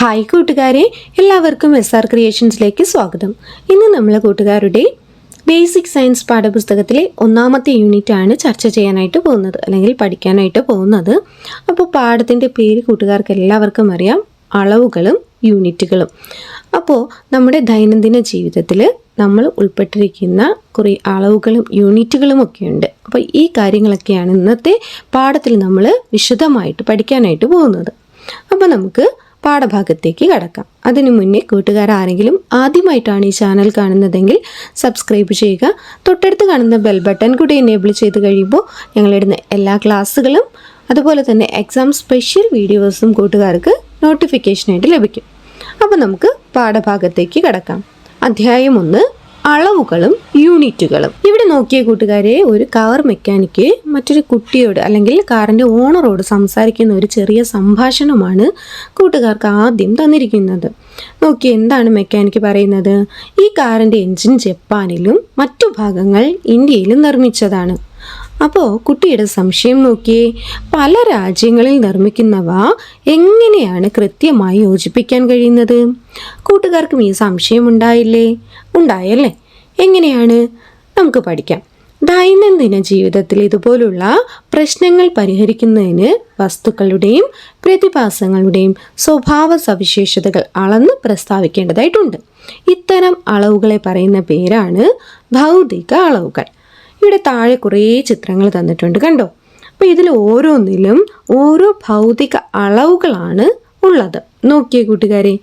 Hi കൂട്ടുകാരെ എല്ലാവർക്കും S R ക്രിയേഷൻസിലേക്ക് സ്വാഗതം. ഇന്ന് നമ്മൾ കൂട്ടുകാരുടെ ബേസിക് സയൻസ് പാഠപുസ്തകത്തിലെ ഒന്നാമത്തെ യൂണിറ്റ് ആണ് ചർച്ച ചെയ്യാനായിട്ട് പോകുന്നത് അല്ലെങ്കിൽ പഠിക്കാനായിട്ട് പോകുന്നത്. അപ്പോൾ പാഠത്തിന്റെ പേര് കൂട്ടുകാർക്ക് എല്ലാവർക്കും അറിയാം അളവുകളും യൂണിറ്റുകളും. അപ്പോൾ നമ്മുടെ ദൈനംദിന ജീവിതത്തിൽ നമ്മൾ ഉൾപ്പെട്ടിരിക്കുന്ന കുറേ അളവുകളും യൂണിറ്റുകളും ഒക്കെ ഉണ്ട്. അപ്പോൾ ഈ കാര്യങ്ങളൊക്കെയാണ് ഇന്നത്തെ പാഠത്തിൽ നമ്മൾ വിശദമായിട്ട് പഠിക്കാനായിട്ട് പോകുന്നത്. അപ്പോൾ നമുക്ക് പാഠഭാഗത്തേക്ക് കടക്കാം. അതിനു മുന്നേ കൂട്ടുകാർ ആരെങ്കിലും ആദ്യമായിട്ടാണ് ഈ ചാനൽ കാണുന്നതെങ്കിൽ സബ്സ്ക്രൈബ് ചെയ്യുക. തൊട്ടടുത്ത് കാണുന്ന ബെൽ ബട്ടൺ കൂടി എനേബിൾ ചെയ്ത് കഴിയുമ്പോൾ ഞങ്ങളിടുന്ന എല്ലാ ക്ലാസ്സുകളും അതുപോലെ തന്നെ എക്സാം സ്പെഷ്യൽ വീഡിയോസും കൂട്ടുകാർക്ക് നോട്ടിഫിക്കേഷനായിട്ട് ലഭിക്കും. അപ്പോൾ നമുക്ക് പാഠഭാഗത്തേക്ക് കടക്കാം. അധ്യായം ഒന്ന് അളവുകളും യൂണിറ്റുകളും. ഇവിടെ നോക്കിയ കൂട്ടുകാരെ ഒരു കാർ മെക്കാനിക്ക് മറ്റൊരു കുട്ടിയോട് അല്ലെങ്കിൽ കാറിന്റെ ഓണറോട് സംസാരിക്കുന്ന ഒരു ചെറിയ സംഭാഷണമാണ് കൂട്ടുകാർക്ക് ആദ്യം തന്നിരിക്കുന്നത്. നോക്കി എന്താണ് മെക്കാനിക്ക് പറയുന്നത്? ഈ കാറിന്റെ എഞ്ചിൻ ജപ്പാനിലും മറ്റു ഭാഗങ്ങൾ ഇന്ത്യയിലും നിർമ്മിച്ചതാണ്. അപ്പോൾ കുട്ടിയുടെ സംശയം നോക്കിയേ. പല രാജ്യങ്ങളിൽ നിർമ്മിക്കുന്നവ എങ്ങനെയാണ് കൃത്യമായി യോജിപ്പിക്കാൻ കഴിയുന്നത്? കൂട്ടുകാർക്കും ഈ സംശയം ഉണ്ടായില്ലേ? ഉണ്ടായല്ലേ? എങ്ങനെയാണ്? നമുക്ക് പഠിക്കാം. ദൈനംദിന ജീവിതത്തിൽ ഇതുപോലുള്ള പ്രശ്നങ്ങൾ പരിഹരിക്കുന്നതിന് വസ്തുക്കളുടെയും പ്രതിഭാസങ്ങളുടെയും സ്വഭാവ സവിശേഷതകൾ അളന്ന് പ്രസ്താവിക്കേണ്ടതായിട്ടുണ്ട്. ഇത്തരം അളവുകളെ പറയുന്ന പേരാണ് ഭൗതിക അളവുകൾ. ഇവിടെ താഴെ കുറേ ചിത്രങ്ങൾ തന്നിട്ടുണ്ട്. കണ്ടോ? അപ്പോൾ ഇതിൽ ഓരോന്നിലും ഓരോ ഭൗതിക അളവുകളാണ് ഉള്ളത്. നോക്കിയേ കൂട്ടുകാരെ.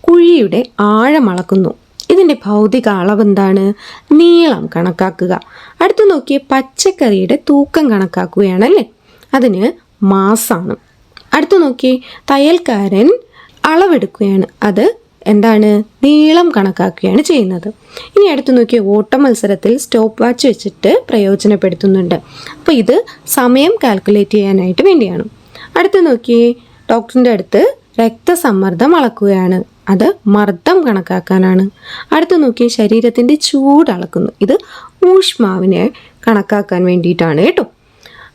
കുഴിയുടെ ആഴം അളക്കുന്നു. ഇതിന്റെ ഭൗതിക അളവ് എന്താണ്? നീളം കണക്കാക്കുക. അടുത്ത് നോക്കിയ പച്ചക്കറിയുടെ തൂക്കം കണക്കാക്കുകയാണല്ലേ അതിന് മാസാണ്. അടുത്ത് നോക്കി തയ്യൽക്കാരൻ അളവെടുക്കുകയാണ്. അത് എന്താണ്? നീളം കണക്കാക്കുകയാണ് ചെയ്യുന്നത്. ഇനി അടുത്ത് നോക്കിയ ഓട്ട മത്സരത്തിൽ സ്റ്റോപ്പ് വാച്ച് വെച്ചിട്ട് പ്രയോജനപ്പെടുത്തുന്നുണ്ട്. അപ്പോൾ ഇത് സമയം കാൽക്കുലേറ്റ് ചെയ്യാനായിട്ട് വേണ്ടിയാണ്. അടുത്ത് നോക്കിയേ ഡോക്ടറിന്റെ അടുത്ത് രക്തസമ്മർദ്ദം അളക്കുകയാണ്. അത് മർദ്ദം കണക്കാക്കാനാണ്. അടുത്ത് നോക്കിയ ശരീരത്തിന്റെ ചൂട് അളക്കുന്നു. ഇത് ഊഷ്മാവിനെ കണക്കാക്കാൻ വേണ്ടിയിട്ടാണ് കേട്ടോ.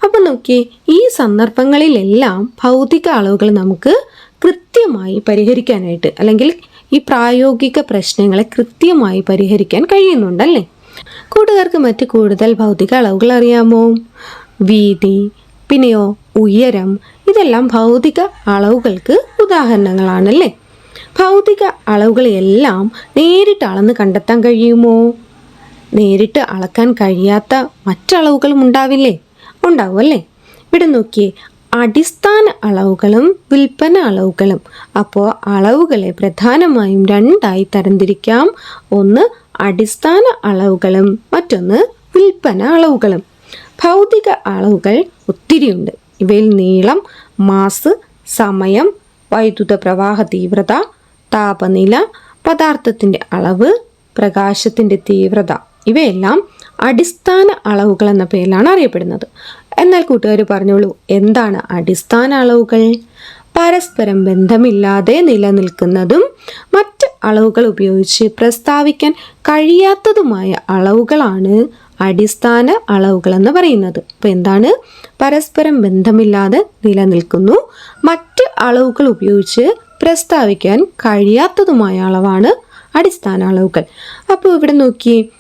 അപ്പം നോക്കി ഈ സന്ദർഭങ്ങളിലെല്ലാം ഭൗതിക അളവുകൾ നമുക്ക് കൃത്യമായി പരിഹരിക്കാനായിട്ട് അല്ലെങ്കിൽ ഈ പ്രായോഗിക പ്രശ്നങ്ങളെ കൃത്യമായി പരിഹരിക്കാൻ കഴിയുന്നുണ്ടല്ലേ? കൂട്ടുകാർക്ക് മറ്റ് കൂടുതൽ ഭൗതിക അളവുകൾ അറിയാമോ? വീതി പിന്നെയോ ഉയരം ഇതെല്ലാം ഭൗതിക അളവുകൾക്ക് ഉദാഹരണങ്ങളാണല്ലേ? ഭൗതിക അളവുകളെല്ലാം നേരിട്ട് അളന്ന് കണ്ടെത്താൻ കഴിയുമോ? നേരിട്ട് അളക്കാൻ കഴിയാത്ത മറ്റളവുകളും ഉണ്ടാവില്ലേ? ഉണ്ടാവും അല്ലേ? ഇവിടെ നോക്കിയേ അടിസ്ഥാന അളവുകളും വിൽപ്പന അളവുകളും. അപ്പോൾ അളവുകളെ പ്രധാനമായും രണ്ടായി തരംതിരിക്കാം. ഒന്ന് അടിസ്ഥാന അളവുകളും. മറ്റൊന്ന് വിൽപ്പന അളവുകളും. ഭൗതിക അളവുകൾ ഒത്തിരിയുണ്ട്. ഇവയിൽ നീളം മാസ് സമയം വൈദ്യുത പ്രവാഹ തീവ്രത താപനില പദാർത്ഥത്തിന്റെ അളവ് പ്രകാശത്തിന്റെ തീവ്രത. ഇവയെല്ലാം അടിസ്ഥാന അളവുകൾ എന്ന പേരിലാണ് അറിയപ്പെടുന്നത്. എന്നാൽ കൂട്ടുകാർ പറഞ്ഞോളൂ എന്താണ് അടിസ്ഥാന അളവുകൾ? പരസ്പരം ബന്ധമില്ലാതെ നിലനിൽക്കുന്നതും മറ്റ് അളവുകൾ ഉപയോഗിച്ച് പ്രസ്താവിക്കാൻ കഴിയാത്തതുമായ അളവുകളാണ് അടിസ്ഥാന അളവുകൾ എന്ന് പറയുന്നത്. അപ്പോൾ എന്താണ്? പരസ്പരം ബന്ധമില്ലാതെ നിലനിൽക്കുന്നു മറ്റ് അളവുകൾ ഉപയോഗിച്ച് പ്രസ്താവിക്കാൻ കഴിയാത്തതുമായ അളവാണ് അടിസ്ഥാന അളവുകൾ. അപ്പോൾ ഇവിടെ നോക്കി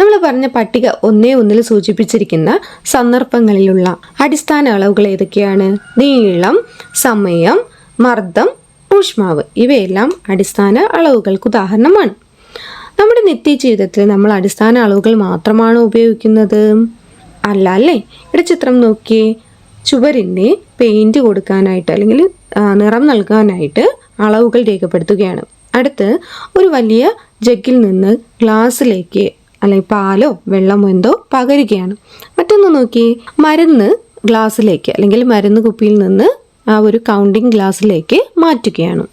നമ്മൾ പറഞ്ഞ പട്ടിക ഒന്നേ ഒന്നിൽ സൂചിപ്പിച്ചിരിക്കുന്ന സന്ദർഭങ്ങളിലുള്ള അടിസ്ഥാന അളവുകൾ ഏതൊക്കെയാണ്? നീളം സമയം മർദ്ദം ഊഷ്മാവ്. ഇവയെല്ലാം അടിസ്ഥാന അളവുകൾക്ക് ഉദാഹരണമാണ്. നമ്മുടെ നിത്യജീവിതത്തിൽ നമ്മൾ അടിസ്ഥാന അളവുകൾ മാത്രമാണ് ഉപയോഗിക്കുന്നത്. അല്ല അല്ലേ? ഇവിടെ ചിത്രം നോക്കിയേ. ചുവരിന്റെ പെയിന്റ് കൊടുക്കാനായിട്ട് അല്ലെങ്കിൽ നിറം നൽകാനായിട്ട് അളവുകൾ രേഖപ്പെടുത്തുകയാണ്. അടുത്ത് ഒരു വലിയ ജഗ്ഗിൽ നിന്ന് ഗ്ലാസ്സിലേക്ക് അല്ലെങ്കിൽ പാലോ വെള്ളമോ എന്തോ പകരുകയാണ്. മറ്റൊന്ന് നോക്കി മരുന്ന് ഗ്ലാസ്സിലേക്ക് അല്ലെങ്കിൽ മരുന്ന് കുപ്പിയിൽ നിന്ന് ആ ഒരു കൗണ്ടിങ് ഗ്ലാസ്സിലേക്ക് മാറ്റുകയാണ്.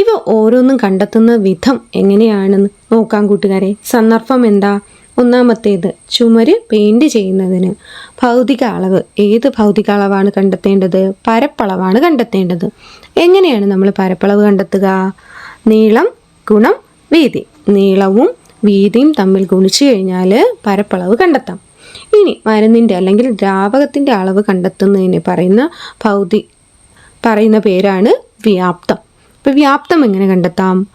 ഇവ ഓരോന്നും കണ്ടെത്തുന്ന വിധം എങ്ങനെയാണെന്ന് നോക്കാം കൂട്ടുകാരെ. സന്ദർഭം എന്താ? ഒന്നാമത്തേത് ചുമര് പെയിന്റ് ചെയ്യുന്നതിന് ഭൗതിക അളവ്. ഏത് ഭൗതിക അളവാണ് കണ്ടെത്തേണ്ടത്? പരപ്പളവാണ് കണ്ടെത്തേണ്ടത്. എങ്ങനെയാണ് നമ്മൾ പരപ്പളവ് കണ്ടെത്തുക? നീളം ഗുണം വീതി. നീളവും വീതിയും തമ്മിൽ ഗുണിച്ചു കഴിഞ്ഞാൽ പരപ്പളവ് കണ്ടെത്താം. ഇനി മരുന്നിന്റെ അല്ലെങ്കിൽ ദ്രാവകത്തിന്റെ അളവ് കണ്ടെത്തുന്നതിന് പറയുന്ന ഭൗതി പറയുന്ന പേരാണ് വ്യാപ്തം. അപ്പോൾ വ്യാപ്തം എങ്ങനെ കണ്ടെത്താം?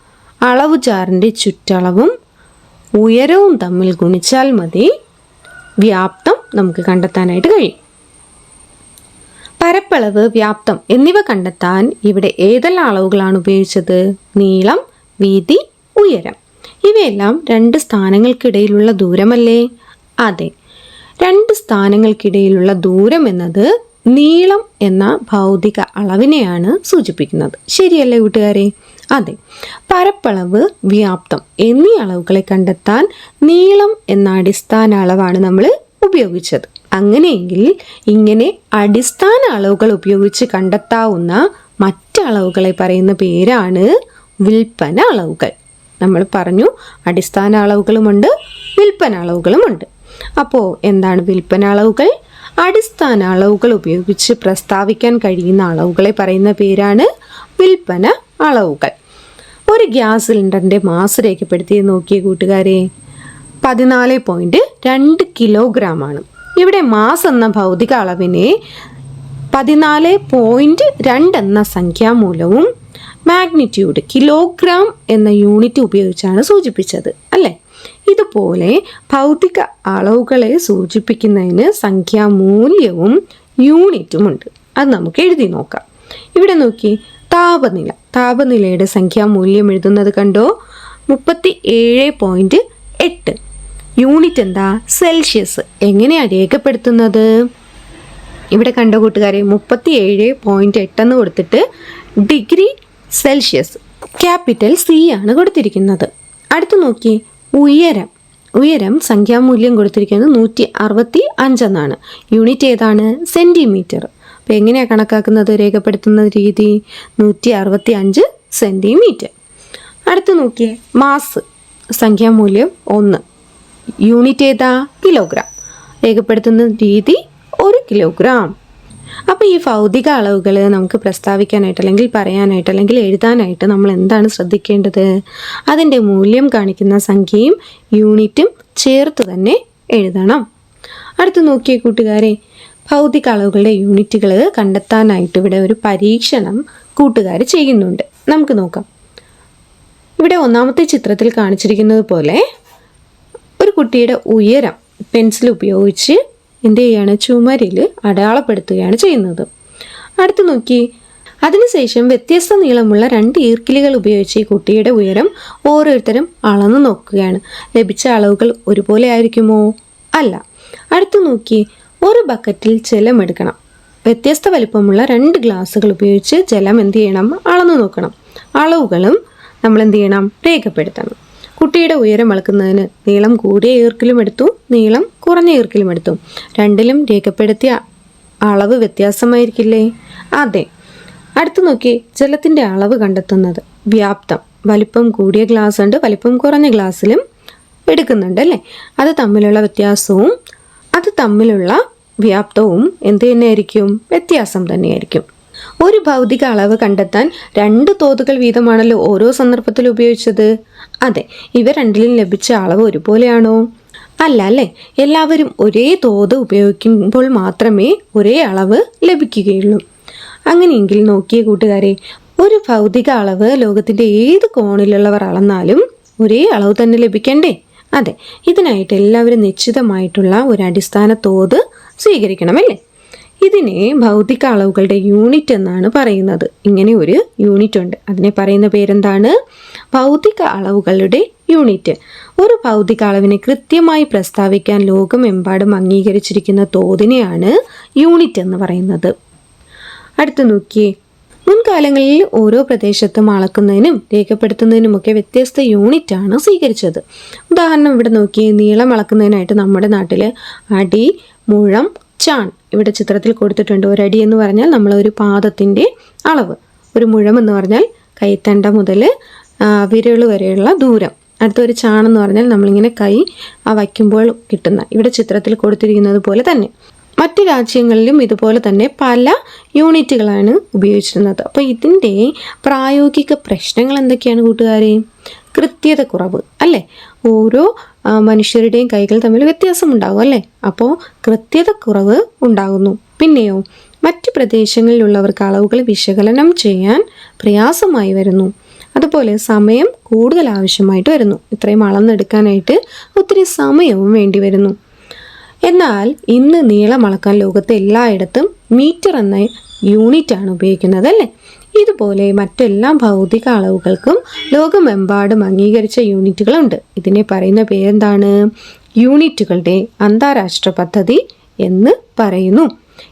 അളവ് ചാറിന്റെ ചുറ്റളവും ഉയരവും തമ്മിൽ ഗുണിച്ചാൽ മതി വ്യാപ്തം നമുക്ക് കണ്ടെത്താനായിട്ട് കഴിയും. പരപ്പളവ് വ്യാപ്തം എന്നിവ കണ്ടെത്താൻ ഇവിടെ ഏതെല്ലാം അളവുകളാണ് ഉപയോഗിച്ചത്? നീളം വീതി ഉയരം. ഇവയെല്ലാം രണ്ട് സ്ഥാനങ്ങൾക്കിടയിലുള്ള ദൂരമല്ലേ? അതെ. രണ്ട് സ്ഥാനങ്ങൾക്കിടയിലുള്ള ദൂരം എന്നത് നീളം എന്ന ഭൗതിക അളവിനെയാണ് സൂചിപ്പിക്കുന്നത്. ശരിയല്ലേ കൂട്ടുകാരെ? അതെ. പരപ്പളവ് വ്യാപ്തം എന്നീ അളവുകളെ കണ്ടെത്താൻ നീളം എന്ന അടിസ്ഥാന അളവാണ് നമ്മൾ ഉപയോഗിച്ചത്. അങ്ങനെയെങ്കിൽ ഇങ്ങനെ അടിസ്ഥാന അളവുകൾ ഉപയോഗിച്ച് കണ്ടെത്താവുന്ന മറ്റളവുകളെ പറയുന്ന പേരാണ് വിൽപ്പന അളവുകൾ. നമ്മൾ പറഞ്ഞു അടിസ്ഥാന അളവുകളുമുണ്ട് വിൽപ്പന അളവുകളുമുണ്ട്. അപ്പോൾ എന്താണ് വിൽപ്പന അളവുകൾ? അടിസ്ഥാന അളവുകൾ ഉപയോഗിച്ച് പ്രസ്താവിക്കാൻ കഴിയുന്ന അളവുകളെ പറയുന്ന പേരാണ് വിൽപ്പന അളവുകൾ. ഒരു ഗ്യാസ് സിലിണ്ടറിന്റെ മാസ് രേഖപ്പെടുത്തി നോക്കിയ കൂട്ടുകാരെ. പതിനാല് പോയിന്റ് രണ്ട് കിലോഗ്രാം ആണ് ഇവിടെ മാസ് എന്ന ഭൗതിക അളവിനെ പതിനാല് പോയിന്റ് രണ്ട് എന്ന സംഖ്യാമൂലവും മാഗ്നിറ്റ്യൂഡ് കിലോഗ്രാം എന്ന യൂണിറ്റ് ഉപയോഗിച്ചാണ് സൂചിപ്പിച്ചത് അല്ലേ? ഇതുപോലെ ഭൗതിക അളവുകളെ സൂചിപ്പിക്കുന്നതിന് സംഖ്യാമൂല്യവും യൂണിറ്റുമുണ്ട് അത് നമുക്ക് എഴുതി നോക്കാം. ഇവിടെ നോക്കി താപനില. താപനിലയുടെ സംഖ്യാമൂല്യം എഴുതുന്നത് കണ്ടോ? മുപ്പത്തി ഏഴ് പോയിന്റ് എട്ട്. യൂണിറ്റ് എന്താ? സെൽഷ്യസ് എങ്ങനെയാണ് രേഖപ്പെടുത്തുന്നത്? ഇവിടെ കണ്ട കൂട്ടുകാരെ മുപ്പത്തി ഏഴ് പോയിന്റ് എട്ടെന്ന് കൊടുത്തിട്ട് ഡിഗ്രി സെൽഷ്യസ് ക്യാപിറ്റൽ സി ആണ് കൊടുത്തിരിക്കുന്നത്. അടുത്ത് നോക്കി. ഉയരം. ഉയരം സംഖ്യാമൂല്യം കൊടുത്തിരിക്കുന്നത് നൂറ്റി അറുപത്തി അഞ്ചെന്നാണ് യൂണിറ്റ് ഏതാണ്? സെന്റിമീറ്റർ അപ്പോൾ എങ്ങനെയാണ് കണക്കാക്കുന്നത് രേഖപ്പെടുത്തുന്ന രീതി? നൂറ്റി അറുപത്തി അഞ്ച് സെന്റിമീറ്റർ അടുത്ത് നോക്കിയേ മാസ് സംഖ്യാമൂല്യം ഒന്ന്. യൂണിറ്റ് ഏതാ? കിലോഗ്രാം രേഖപ്പെടുത്തുന്ന രീതി ഒരു കിലോഗ്രാം അപ്പോൾ ഈ ഭൗതിക അളവുകൾ നമുക്ക് പ്രസ്താവിക്കാനായിട്ട് അല്ലെങ്കിൽ പറയാനായിട്ട് അല്ലെങ്കിൽ എഴുതാനായിട്ട് നമ്മൾ എന്താണ് ശ്രദ്ധിക്കേണ്ടത്? അതിന്റെ മൂല്യം കാണിക്കുന്ന സംഖ്യയും യൂണിറ്റും ചേർത്ത് തന്നെ എഴുതണം. അടുത്ത് നോക്കിയ കൂട്ടുകാരെ ഭൗതിക അളവുകളുടെ യൂണിറ്റുകൾ കണ്ടെത്താനായിട്ട് ഇവിടെ ഒരു പരീക്ഷണം കൂട്ടുകാർ ചെയ്യുന്നുണ്ട്. നമുക്ക് നോക്കാം. ഇവിടെ ഒന്നാമത്തെ ചിത്രത്തിൽ കാണിച്ചിരിക്കുന്നത് പോലെ ഒരു കുട്ടിയുടെ ഉയരം പെൻസിൽ ഉപയോഗിച്ച് എന്ത് ചെയ്യാണ് ചുമരിൽ അടയാളപ്പെടുത്തുകയാണ് ചെയ്യുന്നത്. അടുത്ത് നോക്കി. അതിനുശേഷം വ്യത്യസ്ത നീളമുള്ള രണ്ട് ഈർക്കിലുകൾ ഉപയോഗിച്ച് ഈ കുട്ടിയുടെ ഉയരം ഓരോരുത്തരും അളന്നു നോക്കുകയാണ്. ലഭിച്ച അളവുകൾ ഒരുപോലെ ആയിരിക്കുമോ? അല്ല. അടുത്ത് നോക്കി. ഒരു ബക്കറ്റിൽ ജലം എടുക്കണം. വ്യത്യസ്ത വലിപ്പമുള്ള രണ്ട് ഗ്ലാസ്സുകൾ ഉപയോഗിച്ച് ജലം എന്ത് ചെയ്യണം? അളന്നു നോക്കണം. അളവുകളും നമ്മൾ എന്ത് ചെയ്യണം? രേഖപ്പെടുത്തണം. കുട്ടിയുടെ ഉയരം അളക്കുന്നതിന് നീളം കൂടിയ ഈർക്കിലും എടുത്തു നീളം കുറഞ്ഞ ഈർക്കിലും എടുത്തു. രണ്ടിലും രേഖപ്പെടുത്തിയ അളവ് വ്യത്യാസമായിരിക്കില്ലേ? അതെ. അടുത്തു നോക്കി ജലത്തിന്റെ അളവ് കണ്ടെത്തുന്നത്. വ്യാപ്തം. വലിപ്പം കൂടിയ ഗ്ലാസ് ഉണ്ട് വലിപ്പം കുറഞ്ഞ ഗ്ലാസ്സിലും എടുക്കുന്നുണ്ട് അല്ലേ? അത് തമ്മിലുള്ള വ്യത്യാസവും അത് തമ്മിലുള്ള വ്യാപ്തവും എന്ത് തന്നെയായിരിക്കും? വ്യത്യാസം തന്നെയായിരിക്കും. ഒരു ഭൗതിക അളവ് കണ്ടെത്താൻ രണ്ട് തോതുകൾ വീതമാണല്ലോ ഓരോ സന്ദർഭത്തിൽ ഉപയോഗിച്ചത്. അതെ ഇവ രണ്ടിലും ലഭിച്ച അളവ് ഒരുപോലെയാണോ? അല്ല അല്ലേ? എല്ലാവരും ഒരേ തോത് ഉപയോഗിക്കുമ്പോൾ മാത്രമേ ഒരേ അളവ് ലഭിക്കുകയുള്ളൂ. അങ്ങനെയെങ്കിൽ നോക്കിയ കൂട്ടുകാരെ ഒരു ഭൗതിക അളവ് ലോകത്തിന്റെ ഏത് കോണിലുള്ളവർ അളന്നാലും ഒരേ അളവ് തന്നെ ലഭിക്കണ്ടേ? അതെ ഇതിനായിട്ട് എല്ലാവരും നിശ്ചിതമായിട്ടുള്ള ഒരു അടിസ്ഥാന തോത് സ്വീകരിക്കണമല്ലേ? ഇതിനെ ഭൗതിക അളവുകളുടെ യൂണിറ്റ് എന്നാണ് പറയുന്നത്. ഇങ്ങനെ ഒരു യൂണിറ്റ് ഉണ്ട്. അതിനെ പറയുന്ന പേരെന്താണ്? ഭൗതിക അളവുകളുടെ യൂണിറ്റ് ഒരു ഭൗതിക അളവിനെ കൃത്യമായി പ്രസ്താവിക്കാൻ ലോകമെമ്പാടും അംഗീകരിച്ചിരിക്കുന്ന തോതിനെയാണ് യൂണിറ്റ് എന്ന് പറയുന്നത്. അടുത്ത് നോക്കിയേ. മുൻകാലങ്ങളിൽ ഓരോ പ്രദേശത്തും അളക്കുന്നതിനും രേഖപ്പെടുത്തുന്നതിനുമൊക്കെ വ്യത്യസ്ത യൂണിറ്റ് ആണ് സ്വീകരിച്ചത്. ഉദാഹരണം ഇവിടെ നോക്കിയേ. നീളം അളക്കുന്നതിനായിട്ട് നമ്മുടെ നാട്ടിൽ അടി മുഴം ചാൺ ഇവിടെ ചിത്രത്തിൽ കൊടുത്തിട്ടുണ്ട്. ഒരടി എന്ന് പറഞ്ഞാൽ നമ്മൾ ഒരു പാദത്തിന്റെ അളവ്. ഒരു മുഴം എന്ന് പറഞ്ഞാൽ കൈത്തണ്ട മുതൽ വിരൽ വരെയുള്ള ദൂരം. അടുത്തൊരു ചാണെന്ന് പറഞ്ഞാൽ നമ്മളിങ്ങനെ കൈ ആ വയ്ക്കുമ്പോൾ കിട്ടുന്ന. ഇവിടെ ചിത്രത്തിൽ കൊടുത്തിരിക്കുന്നത് പോലെ തന്നെ. മറ്റ് രാജ്യങ്ങളിലും ഇതുപോലെ തന്നെ പല യൂണിറ്റുകളാണ് ഉപയോഗിച്ചിരുന്നത്. അപ്പോൾ ഇതിന്റെ പ്രായോഗിക പ്രശ്നങ്ങൾ എന്തൊക്കെയാണ് കൂട്ടുകാരെ? കൃത്യത കുറവ് അല്ലേ? ഓരോ മനുഷ്യരുടെയും കൈകൾ തമ്മിൽ വ്യത്യാസം ഉണ്ടാവും അല്ലേ? അപ്പോൾ കൃത്യത കുറവ് ഉണ്ടാകുന്നു. പിന്നെയോ മറ്റ് പ്രദേശങ്ങളിലുള്ളവർക്ക് അളവുകൾ വിശകലനം ചെയ്യാൻ പ്രയാസമായി വരുന്നു. അതുപോലെ സമയം കൂടുതൽ ആവശ്യമായിട്ട് വരുന്നു. ഇത്രയും അളന്നെടുക്കാനായിട്ട് ഒത്തിരി സമയവും വേണ്ടി വരുന്നു. എന്നാൽ ഇന്ന് നീളം അളക്കാൻ ലോകത്തെ എല്ലായിടത്തും മീറ്റർ എന്ന യൂണിറ്റ് ആണ് ഉപയോഗിക്കുന്നത് അല്ലേ? ഇതുപോലെ മറ്റെല്ലാ ഭൗതിക അളവുകൾക്കും ലോകമെമ്പാടും അംഗീകരിച്ച യൂണിറ്റുകളുണ്ട്. ഇതിനെ പറയുന്ന പേരെന്താണ്? യൂണിറ്റുകളുടെ അന്താരാഷ്ട്ര പദ്ധതി എന്ന് പറയുന്നു.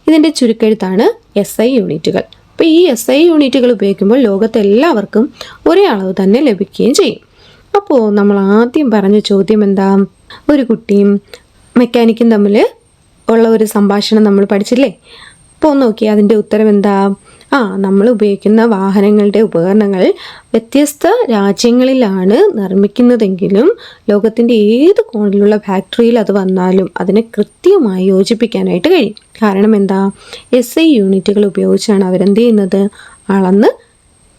ഇതിന്റെ ചുരുക്കെഴുത്താണ് എസ് ഐ യൂണിറ്റുകൾ. അപ്പോൾ ഈ എസ് ഐ യൂണിറ്റുകൾ ഉപയോഗിക്കുമ്പോൾ ലോകത്തെ എല്ലാവർക്കും ഒരേ അളവ് തന്നെ ലഭിക്കുകയും ചെയ്യും. അപ്പോൾ നമ്മൾ ആദ്യം പറഞ്ഞ ചോദ്യം എന്താ? ഒരു കുട്ടിയും മെക്കാനിക്കും തമ്മിൽ ഉള്ള ഒരു സംഭാഷണം നമ്മൾ പഠിച്ചില്ലേ? അപ്പോൾ നോക്കി അതിന്റെ ഉത്തരം എന്താ? ആ നമ്മൾ ഉപയോഗിക്കുന്ന വാഹനങ്ങളുടെ ഉപകരണങ്ങൾ വ്യത്യസ്ത രാജ്യങ്ങളിലാണ് നിർമ്മിക്കുന്നതെങ്കിലും ലോകത്തിന്റെ ഏത് കോണിലുള്ള ഫാക്ടറിയിൽ അത് വന്നാലും അതിനെ കൃത്യമായി യോജിപ്പിക്കാനായിട്ട് കഴിയും. കാരണം എന്താ? എസ് ഐ യൂണിറ്റുകൾ ഉപയോഗിച്ചാണ് അവരെന്ത് ചെയ്യുന്നത്? അളന്ന്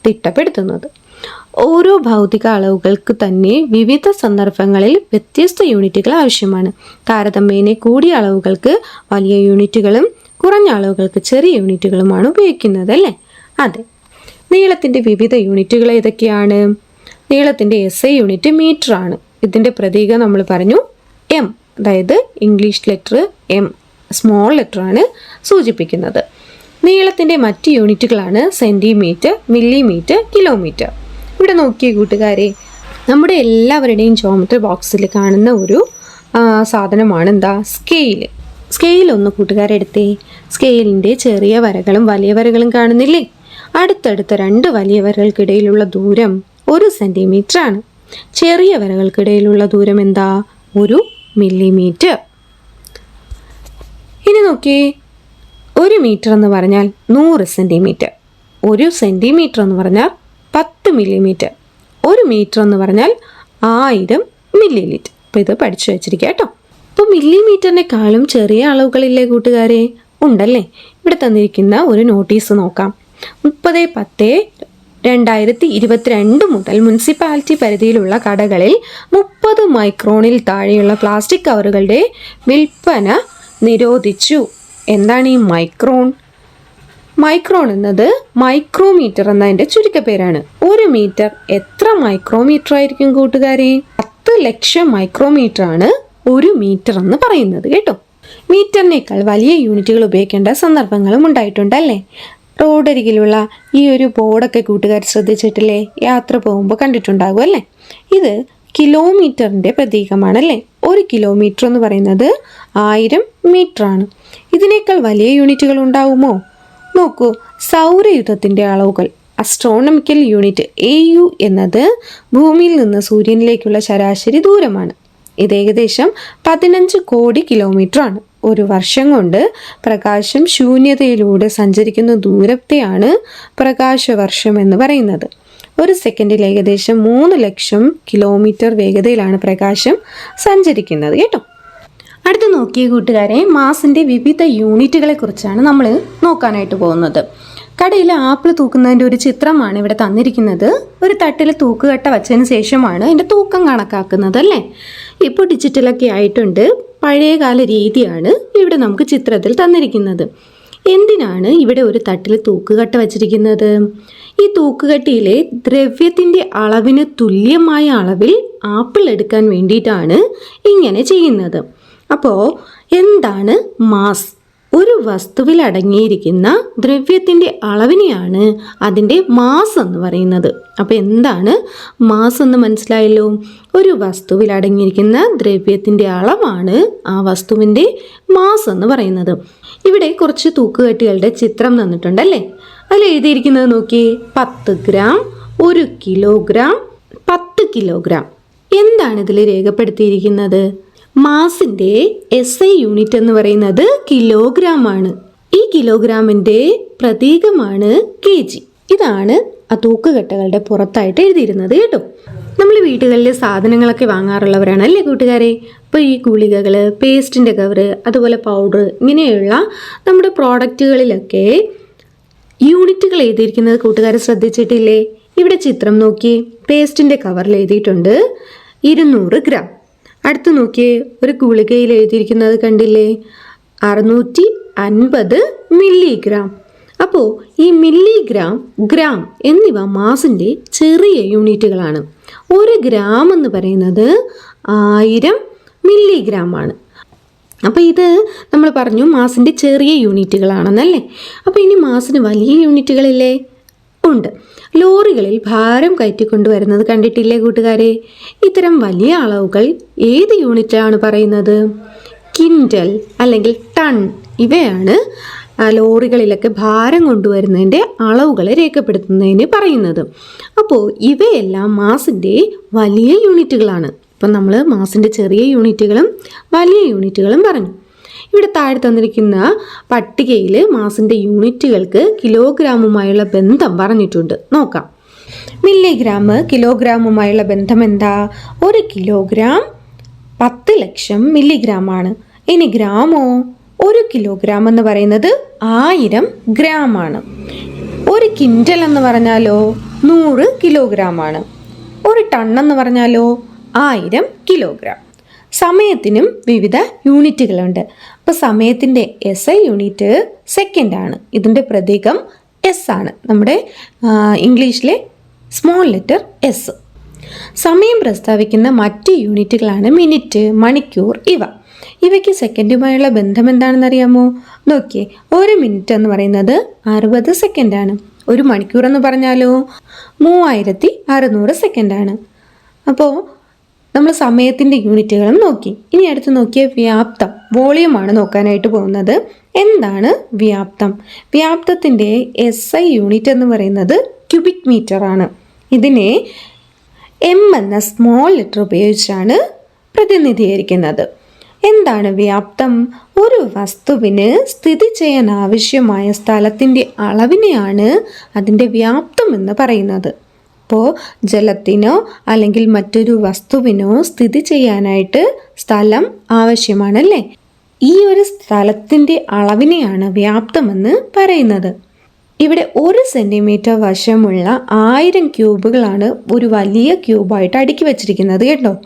തിട്ടപ്പെടുത്തുന്നത്. ഓരോ ഭൗതിക അളവുകൾക്ക് തന്നെ വിവിധ സന്ദർഭങ്ങളിൽ വ്യത്യസ്ത യൂണിറ്റുകൾ ആവശ്യമാണ്. താരതമ്യേന കൂടിയ അളവുകൾക്ക് വലിയ യൂണിറ്റുകളും കുറഞ്ഞ അളവുകൾക്ക് ചെറിയ യൂണിറ്റുകളുമാണ് ഉപയോഗിക്കുന്നത് അല്ലേ അതെ. നീളത്തിന്റെ വിവിധ യൂണിറ്റുകൾ ഏതൊക്കെയാണ്? നീളത്തിന്റെ എസ് ഐ യൂണിറ്റ് മീറ്റർ ആണ്. ഇതിന്റെ പ്രതീകം നമ്മൾ പറഞ്ഞു എം അതായത് English letter M small letter ആണ് സൂചിപ്പിക്കുന്നത്. നീളത്തിന്റെ മറ്റ് യൂണിറ്റുകളാണ് സെന്റിമീറ്റർ മില്ലിമീറ്റർ കിലോമീറ്റർ ഇവിടെ നോക്കിയ കൂട്ടുകാരെ നമ്മുടെ എല്ലാവരുടെയും ജോമെട്രി ബോക്സിൽ കാണുന്ന ഒരു സാധനമാണ് എന്താ? സ്കെയിൽ സ്കെയിൽ ഒന്ന് കൂട്ടുകാരെടുത്തേ സ്കെയിലിന്റെ ചെറിയ വരകളും വലിയ വരകളും കാണുന്നില്ലേ? അടുത്തടുത്ത രണ്ട് വലിയ വരകൾക്കിടയിലുള്ള ദൂരം ഒരു സെന്റിമീറ്റർ ആണ്. ചെറിയ വരകൾക്കിടയിലുള്ള ദൂരം എന്താ? ഒരു മില്ലിമീറ്റർ ഇനി നോക്കിയേ. ഒരു മീറ്റർ എന്ന് പറഞ്ഞാൽ നൂറ് സെന്റിമീറ്റർ ഒരു സെന്റിമീറ്റർ എന്ന് പറഞ്ഞാൽ പത്ത് മില്ലിമീറ്റർ ഒരു മീറ്റർ എന്ന് പറഞ്ഞാൽ ആയിരം മില്ലി ലിറ്റർ അപ്പോൾ ഇത് പഠിച്ചു വെച്ചിരിക്കുക കേട്ടോ. അപ്പോൾ മില്ലിമീറ്ററിനെക്കാളും ചെറിയ അളവുകളില്ലേ കൂട്ടുകാരെ? ഉണ്ടല്ലേ. ഇവിടെ തന്നിരിക്കുന്ന ഒരു നോട്ടീസ് നോക്കാം. മുപ്പത് പത്ത് രണ്ടായിരത്തി ഇരുപത്തിരണ്ട് മുതൽ മുനിസിപ്പാലിറ്റി പരിധിയിലുള്ള കടകളിൽ മുപ്പത് മൈക്രോണിൽ താഴെയുള്ള പ്ലാസ്റ്റിക് കവറുകളുടെ വിൽപ്പന നിരോധിച്ചു. എന്താണ് ഈ മൈക്രോൺ? മൈക്രോൺ എന്നത് മൈക്രോമീറ്റർ എന്നതിന്റെ ചുരുക്കപ്പേരാണ്. ഒരു മീറ്റർ എത്ര മൈക്രോമീറ്റർ ആയിരിക്കും കൂട്ടുകാരെ? പത്ത് ലക്ഷം മൈക്രോമീറ്റർ ആണ് ഒരു മീറ്റർ എന്ന് പറയുന്നത് കേട്ടോ. മീറ്ററിനേക്കാൾ വലിയ യൂണിറ്റുകൾ ഉപയോഗിക്കേണ്ട സന്ദർഭങ്ങളും ഉണ്ടായിട്ടുണ്ട് അല്ലേ റോഡരികിലുള്ള ഈ ഒരു ബോർഡൊക്കെ കൂട്ടുകാർ ശ്രദ്ധിച്ചിട്ടില്ലേ? യാത്ര പോകുമ്പോൾ കണ്ടിട്ടുണ്ടാകും അല്ലേ? ഇത് കിലോമീറ്ററിന്റെ പ്രതീകമാണല്ലേ? ഒരു കിലോമീറ്റർ എന്ന് പറയുന്നത് ആയിരം ആണ് ഇതിനേക്കാൾ വലിയ യൂണിറ്റുകൾ ഉണ്ടാവുമോ? നോക്കൂ സൗരയുധത്തിന്റെ അളവുകൾ. അസ്ട്രോണമിക്കൽ യൂണിറ്റ് എ യു എന്നത് ഭൂമിയിൽ നിന്ന് സൂര്യനിലേക്കുള്ള ശരാശരി ദൂരമാണ്. ഇത് ഏകദേശം പതിനഞ്ച് കോടി കിലോമീറ്റർ ആണ് ഒരു വർഷം കൊണ്ട് പ്രകാശം ശൂന്യതയിലൂടെ സഞ്ചരിക്കുന്ന ദൂരത്തെയാണ് പ്രകാശവർഷം എന്ന് പറയുന്നത്. ഒരു സെക്കൻഡിൽ ഏകദേശം മൂന്ന് ലക്ഷം കിലോമീറ്റർ വേഗതയിലാണ് പ്രകാശം സഞ്ചരിക്കുന്നത് കേട്ടോ. അടുത്ത് നോക്കിയ കൂട്ടുകാരെ മാസിന്റെ വിവിധ യൂണിറ്റുകളെ കുറിച്ചാണ് നമ്മൾ നോക്കാനായിട്ട് പോകുന്നത്. കടയിൽ ആപ്പിൾ തൂക്കുന്നതിന്റെ ഒരു ചിത്രമാണ് ഇവിടെ തന്നിരിക്കുന്നത്. ഒരു തട്ടിൽ തൂക്കുകട്ട വച്ചതിന് ശേഷമാണ് അതിന്റെ തൂക്കം കണക്കാക്കുന്നത് അല്ലേ? ഇപ്പോൾ ഡിജിറ്റലൊക്കെ ആയിട്ടുണ്ട്. പഴയകാല രീതിയാണ് ഇവിടെ നമുക്ക് ചിത്രത്തിൽ തന്നിരിക്കുന്നത്. എന്തിനാണ് ഇവിടെ ഒരു തട്ടിൽ തൂക്കുകട്ട വച്ചിരിക്കുന്നത്? ഈ തൂക്കുകട്ടിയിലെ ദ്രവ്യത്തിന്റെ അളവിന് തുല്യമായ അളവിൽ ആപ്പിൾ എടുക്കാൻ വേണ്ടിയിട്ടാണ് ഇങ്ങനെ ചെയ്യുന്നത്. അപ്പോൾ എന്താണ് മാസ്? ഒരു വസ്തുവിൽ അടങ്ങിയിരിക്കുന്ന ദ്രവ്യത്തിന്റെ അളവിനെയാണ് അതിന്റെ മാസ് എന്ന് പറയുന്നത്. അപ്പോൾ എന്താണ് മാസ് എന്ന് മനസ്സിലായല്ലോ? ഒരു വസ്തുവിൽ അടങ്ങിയിരിക്കുന്ന ദ്രവ്യത്തിന്റെ അളവാണ് ആ വസ്തുവിന്റെ മാസ് എന്ന് പറയുന്നത്. ഇവിടെ കുറച്ച് തൂക്കുകെട്ടുകളുടെ ചിത്രം തന്നിട്ടുണ്ടല്ലേ? അതിൽ എഴുതിയിരിക്കുന്നത് നോക്കി. പത്ത് ഗ്രാം ഒരു കിലോഗ്രാം പത്ത് കിലോഗ്രാം എന്താണ് ഇതിൽ രേഖപ്പെടുത്തിയിരിക്കുന്നത്? മാസിന്റെ എസ് ഐ യൂണിറ്റ് എന്ന് പറയുന്നത് കിലോഗ്രാം ആണ് ഈ കിലോഗ്രാമിന്റെ പ്രതീകമാണ് കെ ജി ഇതാണ് ആ തൂക്കുകെട്ടകളുടെ പുറത്തായിട്ട് എഴുതിയിരുന്നത് കേട്ടോ. നമ്മൾ വീടുകളിലെ സാധനങ്ങളൊക്കെ വാങ്ങാറുള്ളവരാണ് അല്ലേ കൂട്ടുകാരെ? അപ്പോൾ ഈ ഗുളികകൾ പേസ്റ്റിന്റെ കവറ് അതുപോലെ പൗഡർ ഇങ്ങനെയുള്ള നമ്മുടെ പ്രോഡക്റ്റുകളിലൊക്കെ യൂണിറ്റുകൾ എഴുതിയിരിക്കുന്നത് കൂട്ടുകാരെ ശ്രദ്ധിച്ചിട്ടില്ലേ? ഇവിടെ ചിത്രം നോക്കി പേസ്റ്റിന്റെ കവറിൽ എഴുതിയിട്ടുണ്ട് ഇരുന്നൂറ് ഗ്രാം അടുത്ത് നോക്കിയേ ഒരു ഗുളികയിൽ എഴുതിയിരിക്കുന്നത് കണ്ടില്ലേ? അറുന്നൂറ്റി അൻപത് മില്ലിഗ്രാം. അപ്പോൾ ഈ മില്ലിഗ്രാം ഗ്രാം എന്നിവ മാസിന്റെ ചെറിയ യൂണിറ്റുകളാണ്. ഒരു ഗ്രാം എന്ന് പറയുന്നത് ആയിരം മില്ലിഗ്രാം ആണ്. അപ്പോൾ ഇത് നമ്മൾ പറഞ്ഞു മാസിന്റെ ചെറിയ യൂണിറ്റുകളാണെന്നല്ലേ? അപ്പോൾ ഇനി മാസിന് വലിയ യൂണിറ്റുകളില്ലേ? ഉണ്ട്. ലോറികളിൽ ഭാരം കയറ്റിക്കൊണ്ടുവരുന്നത് കണ്ടിട്ടില്ലേ കൂട്ടുകാരെ? ഇത്തരം വലിയ അളവുകൾ ഏത് യൂണിറ്റാണ് പറയുന്നത്? കിൻഡൽ അല്ലെങ്കിൽ ടൺ ഇവയാണ് ലോറികളിലൊക്കെ ഭാരം കൊണ്ടുവരുന്നതിന്റെ അളവുകളെ രേഖപ്പെടുത്തുന്നതിന് പറയുന്നത്. അപ്പോൾ ഇവയെല്ലാം മാസിന്റെ വലിയ യൂണിറ്റുകളാണ്. ഇപ്പം നമ്മൾ മാസിന്റെ ചെറിയ യൂണിറ്റുകളും വലിയ യൂണിറ്റുകളും പറഞ്ഞു. ഇവിടെ താഴെ തന്നിരിക്കുന്ന പട്ടികയിൽ മാസിന്റെ യൂണിറ്റുകൾക്ക് കിലോഗ്രാമുമായുള്ള ബന്ധം പറഞ്ഞിട്ടുണ്ട്. നോക്കാം. മില്ലിഗ്രാം കിലോഗ്രാമുമായുള്ള ബന്ധം എന്താ? ഒരു കിലോഗ്രാം പത്ത് ലക്ഷം മില്ലിഗ്രാം ആണ് ഇനി ഗ്രാമോ? ഒരു കിലോഗ്രാം എന്ന് പറയുന്നത് ആയിരം ഗ്രാം ആണ് ഒരു കിൻഡൽ എന്ന് പറഞ്ഞാലോ നൂറ് കിലോഗ്രാം ആണ് ഒരു ടൺ എന്ന് പറഞ്ഞാലോ ആയിരം കിലോഗ്രാം. സമയത്തിനും വിവിധ യൂണിറ്റുകളുണ്ട്. അപ്പോൾ സമയത്തിന്റെ എസ് ഐ യൂണിറ്റ് സെക്കൻഡ് ആണ്. ഇതിന്റെ പ്രതീകം എസ് ആണ്. നമ്മുടെ ഇംഗ്ലീഷിലെ സ്മോൾ ലെറ്റർ എസ് സമയം പ്രസ്താവിക്കുന്ന മറ്റ് യൂണിറ്റുകളാണ് മിനിറ്റ് മണിക്കൂർ ഇവ. ഇവയ്ക്ക് സെക്കൻഡുമായുള്ള ബന്ധം എന്താണെന്ന് അറിയാമോ നോക്കിയേ ഒരു മിനിറ്റ് എന്ന് പറയുന്നത് അറുപത് സെക്കൻഡാണ് ഒരു മണിക്കൂർ എന്ന് പറഞ്ഞാലോ? മൂവായിരത്തി അറുന്നൂറ് സെക്കൻഡാണ് അപ്പോൾ നമ്മൾ സമയത്തിന്റെ യൂണിറ്റുകളും നോക്കി. ഇനി അടുത്ത് നോക്കിയ വ്യാപ്തം വോളിയമാണ് നോക്കാനായിട്ട് പോകുന്നത്. എന്താണ് വ്യാപ്തം? വ്യാപ്തത്തിന്റെ എസ് ഐ യൂണിറ്റ് എന്ന് പറയുന്നത് ക്യൂബിക് മീറ്റർ ആണ്. ഇതിനെ എം എന്ന സ്മോൾ ലെറ്റർ ഉപയോഗിച്ചാണ് പ്രതിനിധീകരിക്കുന്നത്. എന്താണ് വ്യാപ്തം? ഒരു വസ്തുവിന് സ്ഥിതി ചെയ്യാൻ ആവശ്യമായ സ്ഥലത്തിന്റെ അളവിനെയാണ് അതിന്റെ വ്യാപ്തം എന്ന് പറയുന്നത്. അപ്പോൾ ജലത്തിനോ അല്ലെങ്കിൽ മറ്റൊരു വസ്തുവിനോ സ്ഥിതി ചെയ്യാനായിട്ട് സ്ഥലം ആവശ്യമാണല്ലേ? ഈ ഒരു സ്ഥലത്തിന്റെ അളവിനെയാണ് വ്യാപ്തമെന്ന് പറയുന്നത്. ഇവിടെ ഒരു സെന്റിമീറ്റർ വശമുള്ള ആയിരം ക്യൂബുകളാണ് ഒരു വലിയ ക്യൂബായിട്ട് അടുക്കി വച്ചിരിക്കുന്നത് കേട്ടോ.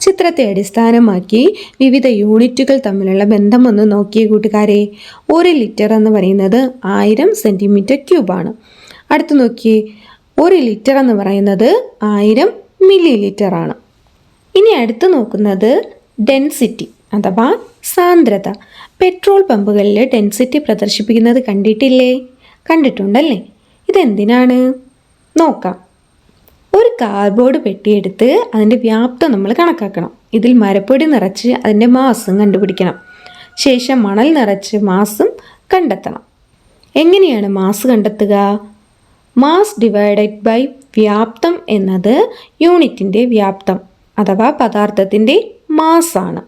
ചിത്രത്തെ അടിസ്ഥാനമാക്കി വിവിധ യൂണിറ്റുകൾ തമ്മിലുള്ള ബന്ധം ഒന്ന് നോക്കിയ കൂട്ടുകാരെ. ഒരു ലിറ്റർ എന്ന് പറയുന്നത് ആയിരം സെന്റിമീറ്റർ ക്യൂബാണ്. അടുത്ത് നോക്കിയേ. ഒരു ലിറ്റർ എന്ന് പറയുന്നത് ആയിരം മില്ലി ലിറ്റർ ആണ്. ഇനി അടുത്ത് നോക്കുന്നത് ഡെൻസിറ്റി അഥവാ സാന്ദ്രത. പെട്രോൾ പമ്പുകളിൽ ഡെൻസിറ്റി പ്രദർശിപ്പിക്കുന്നത് കണ്ടിട്ടില്ലേ? കണ്ടിട്ടുണ്ടല്ലേ? ഇതെന്തിനാണ്? നോക്കാം. ഒരു കാർഡ്ബോർഡ് പെട്ടിയെടുത്ത് അതിന്റെ വ്യാപ്തം നമ്മൾ കണക്കാക്കണം. ഇതിൽ മരപ്പൊടി നിറച്ച് അതിന്റെ മാസം കണ്ടുപിടിക്കണം. ശേഷം മണൽ നിറച്ച് മാസം കണ്ടെത്തണം. എങ്ങനെയാണ് മാസ് കണ്ടെത്തുക? മാസ് ഡിവൈഡഡ് ബൈ വ്യാപ്തം എന്നത് യൂണിറ്റിന്റെ വ്യാപ്തം അഥവാ പദാർത്ഥത്തിന്റെ മാസാണ്